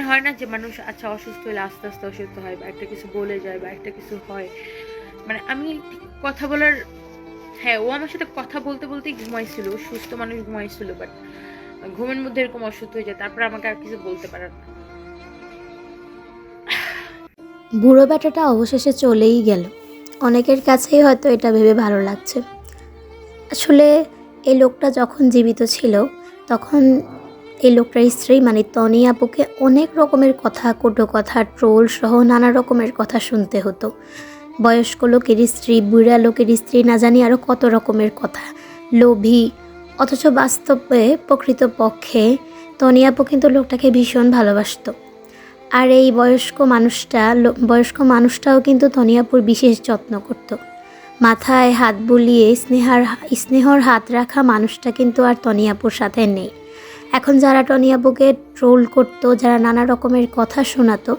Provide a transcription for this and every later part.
হয় না যে মানুষ আচ্ছা অসুস্থ হলে আস্তে আস্তে অসুস্থ হয় বা একটা কিছু বলে যায় বা একটা কিছু হয়। মানে আমি কথা বলার হ্যাঁ ও আমার সাথে কথা বলতে বলতেই ঘুমাইছিল সুস্থ মানুষ ঘুমাইছিল বাট ঘুমের মধ্যে এরকম অসুস্থ হয়ে যায়, তারপর আমাকে আর কিছু বলতে পারে না। বুড়ো বেটাটা অবশেষে চলেই গেল। অনেকের কাছেই হয়তো এটা ভেবে ভালো লাগছে। আসলে এই লোকটা যখন জীবিত ছিল, তখন এই লোকটার স্ত্রী মানে তনি আপুকে অনেক রকমের কথা কটু কথা ট্রোল সহ নানা রকমের কথা শুনতে হতো। বয়স্ক লোকের স্ত্রী, বুড়া লোকের স্ত্রী না জানি আরও কত রকমের কথা। লোভী, অথচ বাস্তবে প্রকৃতপক্ষে তনি আপু কিন্তু লোকটাকে ভীষণ ভালোবাসতো। আর এই বয়স্ক মানুষটা বয়স্ক মানুষটাও কিন্তু তনিয়াপুর বিশেষ যত্ন করত। মাথায় হাত বুলিয়ে স্নেহার, স্নেহর হাত রাখা মানুষটা কিন্তু আর তনিয়াপুর সাথে নেই। এখন যারা টনিয়াপুকে ট্রোল করতো, যারা নানা রকমের কথা শোনাতো,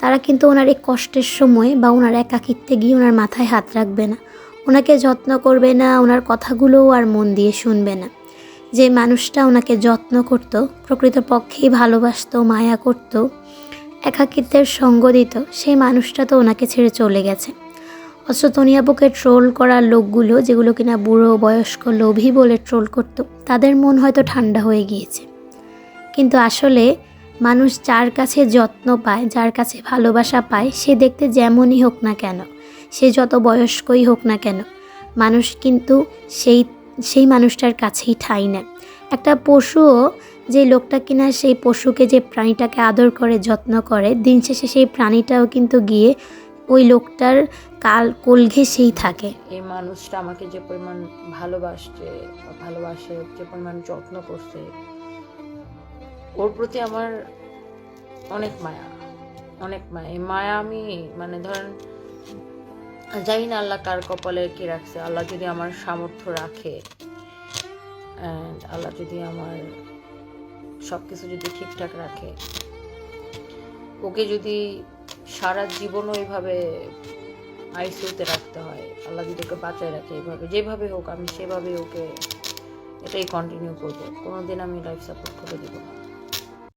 তারা কিন্তু ওনার এই কষ্টের সময় বা ওনার একাকিত্বে গিয়ে ওনার মাথায় হাত রাখবে না। ওনাকে যত্ন করবে না, ওনার কথাগুলোও আর মন দিয়ে শুনবে না। যে মানুষটা ওনাকে যত্ন করত, প্রকৃতপক্ষেই ভালোবাসত, মায়া করতো, একাকিত্বের সঙ্গ দিত, সেই মানুষটা তো ওনাকে ছেড়ে চলে গেছে। অথচ তনিয়াবুকে ট্রোল করার লোকগুলো, যেগুলো কিনা বুড়ো, বয়স্ক, লোভী বলে ট্রোল করতো, তাদের মন হয়তো ঠান্ডা হয়ে গিয়েছে। কিন্তু আসলে মানুষ যার কাছে যত্ন পায়, যার কাছে ভালোবাসা পায়, সে দেখতে যেমনই হোক না কেন, সে যত বয়স্কই হোক না কেন, মানুষ কিন্তু সেই সেই মানুষটার কাছেই ঠাঁই নেয় একটা পশুও যে লোকটা কিনা সেই পশুকে যে প্রাণীটাকে আদর করে, যত্ন করে, দিন শেষে সেই প্রাণীটাও কিন্তু গিয়ে ওই লোকটার কাল কোল ঘেঁষেই থাকে। এই মানুষটা আমাকে যে পরিমাণ ভালোবাসছে, ভালোবাসে, যে পরিমাণ যত্ন করছে, ওর প্রতি আমার অনেক মায়া অনেক মায়া। এই মায়া আমি মানে ধরেন, জানি না আল্লাহ কার কপালে কি রাখছে। আল্লাহ যদি আমার সামর্থ্য রাখে অ্যান্ড আল্লাহ যদি আমার সব কিছু যদি ঠিকঠাক রাখে, ওকে যদি সারা জীবনও এইভাবে আইসিউতে রাখতে হয়। আল্লাহ যদি ওকে বাঁচায় রাখে এভাবে, যেভাবে হোক আমি সেভাবে ওকে এটাই কন্টিনিউ করব। কোনো দিন আমি লাইফ সাপোর্ট করে দেবো না।